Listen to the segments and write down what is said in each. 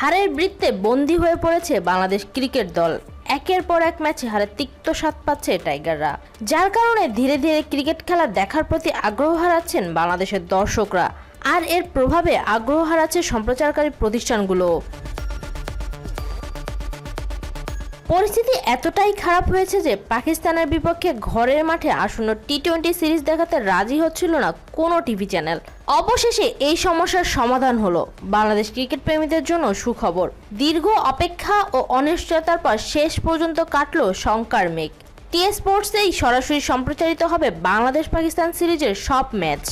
হারের বৃত্তে বন্দী হয়ে পড়েছে বাংলাদেশ ক্রিকেট দল। একের পর এক ম্যাচে হারে তিক্ত স্বাদ পাচ্ছে টাইগাররা। যার কারণে ধীরে ধীরে ক্রিকেট খেলা দেখার প্রতি আগ্রহ হারাচ্ছেন বাংলাদেশের দর্শকরা। আর এর প্রভাবে আগ্রহ হারাচ্ছে সম্প্রচারকারী প্রতিষ্ঠানগুলো। পরিস্থিতি এতটাই খারাপ হয়েছে যে পাকিস্তানের বিপক্ষে ঘরের মাঠে আসন্ন টি টোয়েন্টি সিরিজ দেখাতে রাজি হচ্ছিল না কোনো টিভি চ্যানেল। অবশেষে এই সমস্যার সমাধান হলো বাংলাদেশ ক্রিকেট প্রেমীদের জন্য সুখবর। দীর্ঘ অপেক্ষা ও অনিশ্চয়তার পর শেষ পর্যন্ত কাটলো শঙ্কার মেঘ। টি স্পোর্টসেই সরাসরি সম্প্রচারিত হবে বাংলাদেশ পাকিস্তান সিরিজের সব ম্যাচ।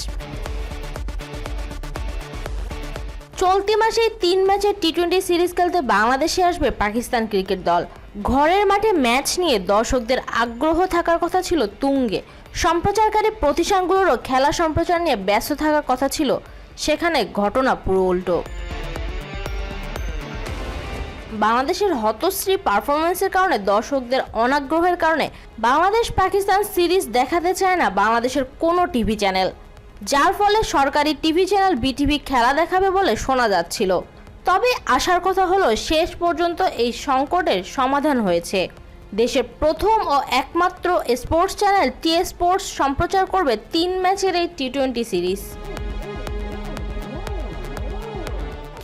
চলতি মাসে তিন ম্যাচের টি টোয়েন্টি সিরিজ খেলতে বাংলাদেশে আসবে পাকিস্তান ক্রিকেট দল। ঘরের মাঠে ম্যাচ নিয়ে দর্শকদের আগ্রহ থাকার কথা ছিল তুঙ্গে। সম্প্রচারকারী প্রতিষ্ঠানগুলোরও খেলা সম্প্রচার নিয়ে ব্যস্ত থাকার কথা ছিল। সেখানে ঘটনা পুরো উল্টো। বাংলাদেশের হতশ্রী পারফরমেন্সের কারণে দর্শকদের অনাগ্রহের কারণে বাংলাদেশ পাকিস্তান সিরিজ দেখাতে চায় না বাংলাদেশের কোনো টিভি চ্যানেল। যার ফলে সরকারি টিভি চ্যানেল বিটিভি খেলা দেখাবে বলে শোনা যাচ্ছিল। তবে আসার কথা হলো শেষ পর্যন্ত এই সংকটের সমাধান হয়েছে। দেশের প্রথম ও একমাত্র স্পোর্টস চ্যানেল টি স্পোর্টস সম্প্রচার করবে তিন ম্যাচের এই টি টোয়েন্টি সিরিজ।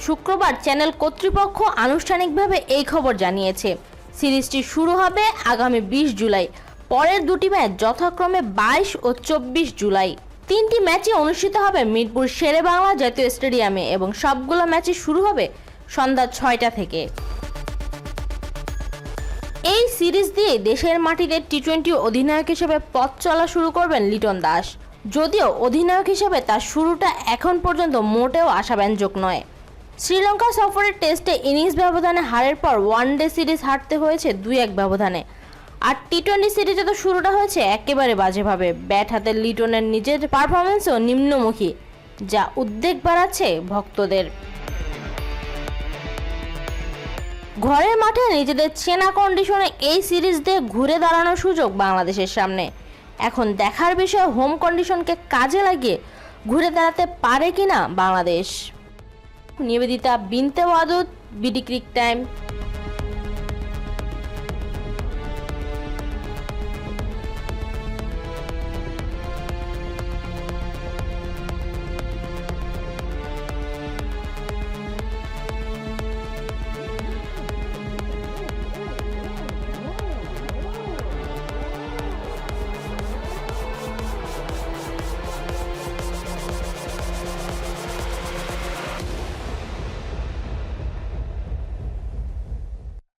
শুক্রবার চ্যানেল কর্তৃপক্ষ আনুষ্ঠানিকভাবে এই খবর জানিয়েছে। সিরিজটি শুরু হবে আগামী বিশ জুলাই। পরের দুটি ম্যাচ যথাক্রমে বাইশ ও চব্বিশ জুলাই। তিনটি ম্যাচই অনুষ্ঠিত হবে মিরপুর শেরে বাংলা জাতীয় স্টেডিয়ামে এবং সবগুলো ম্যাচই শুরু হবে সন্ধ্যা ছয়টা থেকে। এই সিরিজ দিয়ে দেশের মাটিতে টি টোয়েন্টি অধিনায়ক হিসেবে পথ চলা শুরু করবেন লিটন দাস। যদিও অধিনায়ক হিসেবে তার শুরুটা এখন পর্যন্ত মোটেও আশাব্যঞ্জক নয়। শ্রীলঙ্কা সফরের টেস্টে ইনিংস ব্যবধানে হারের পর ওয়ানডে সিরিজ হারতে হয়েছে দুই এক ব্যবধানে। আর টি টোয়েন্টি সিরিজে তো শুরুটা হয়েছে একেবারে বাজেভাবে। ব্যাট হাতে লিটনের নিজের পারফরমেন্সও নিম্নমুখী, যা উদ্বেগ বাড়াচ্ছে ভক্তদের। ঘরের মাঠে নিজেদের চেনা কন্ডিশনে এই সিরিজ দিয়ে ঘুরে দাঁড়ানোর সুযোগ বাংলাদেশের সামনে। এখন দেখার বিষয় হোম কন্ডিশনকে কাজে লাগিয়ে ঘুরে দাঁড়াতে পারে কিনা Bangladesh. Nibedita Binte Wadud, BD cric time.